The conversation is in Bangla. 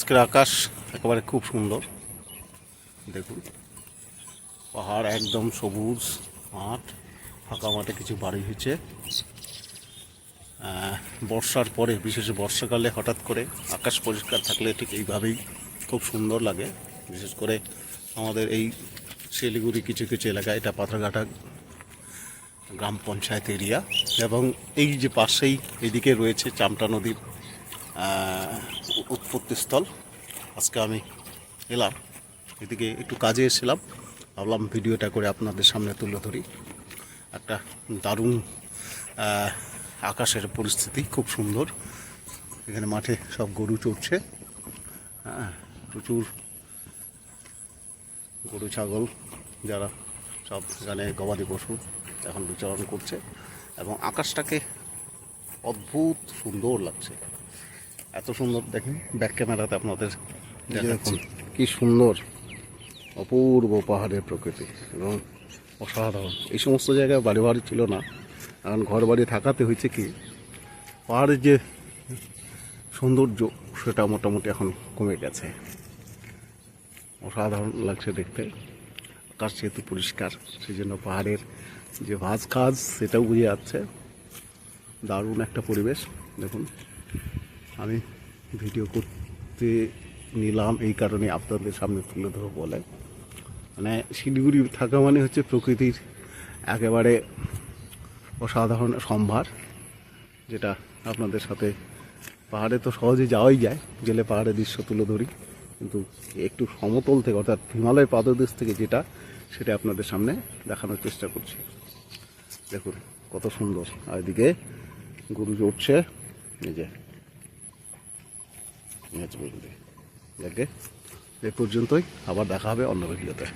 আজকের আকাশ একেবারে খুব সুন্দর। দেখুন, পাহাড় একদম সবুজ, মাঠ, ফাঁকা মাঠে কিছু বাড়ি হয়েছে। বর্ষার পরে, বিশেষ বর্ষাকালে হঠাৎ করে আকাশ পরিষ্কার থাকলে ঠিক এইভাবেই খুব সুন্দর লাগে। বিশেষ করে আমাদের এই শিলিগুড়ি কিছু কিছু এলাকা, এটা পাথরঘাটা গ্রাম পঞ্চায়েত এরিয়া এবং এই যে পাশেই এদিকে রয়েছে চামটা নদীর উৎপত্তিস্থল। আজকে আমি এলাম। এদিকে একটু কাজে এসেছিলাম। ভাবলাম ভিডিওটা করে আপনাদের সামনে তুলে ধরি। একটা দারুণ আকাশের পরিস্থিতি, খুব সুন্দর। এখানে মাঠে সব গরু চড়ছে। হ্যাঁ প্রচুর গরু, ছাগল, যারা সব এখানে গবাদি পশু এখন বিচরণ করছে। এবং আকাশটাকে অদ্ভুত সুন্দর লাগছে। এত সুন্দর দেখেন ব্যাক ক্যামেরাতে আপনাদের কি সুন্দর অপূর্ব পাহাড়ের প্রকৃতি এবং অসাধারণ। এই সমস্ত জায়গায় বাড়ি বাড়ি ছিল না এখন ঘর বাড়ি থাকাতে হয়েছে কি পাহাড়ের যে সৌন্দর্য সেটা মোটামুটি এখন কমে গেছে। অসাধারণ লাগছে দেখতে। আকাশ যেহেতু পরিষ্কার সেই জন্য পাহাড়ের যে ভাজ কাজ সেটাও বুঝে যাচ্ছে। দারুণ একটা পরিবেশ দেখুন। আমি ভিডিও করতে নিলাম এই কারণে আপনাদের সামনে তুলে ধরো বলে। মানে শিলিগুড়ি থাকা মানে হচ্ছে প্রকৃতির একেবারে অসাধারণ সম্ভার, যেটা আপনাদের সাথে পাহাড়ে তো সহজে যাওয়াই যায়, গেলে পাহাড়ের দৃশ্য তুলে ধরি। কিন্তু একটু সমতল থেকে, অর্থাৎ হিমালয় পাদদেশ থেকে যেটা, সেটা আপনাদের সামনে দেখানোর চেষ্টা করছি। দেখুন, কত সুন্দর। আর এদিকে গরু চড়ছে এই যে দেখে এ পর্যন্তই। আবার দেখা হবে অন্য ভিডিওতে।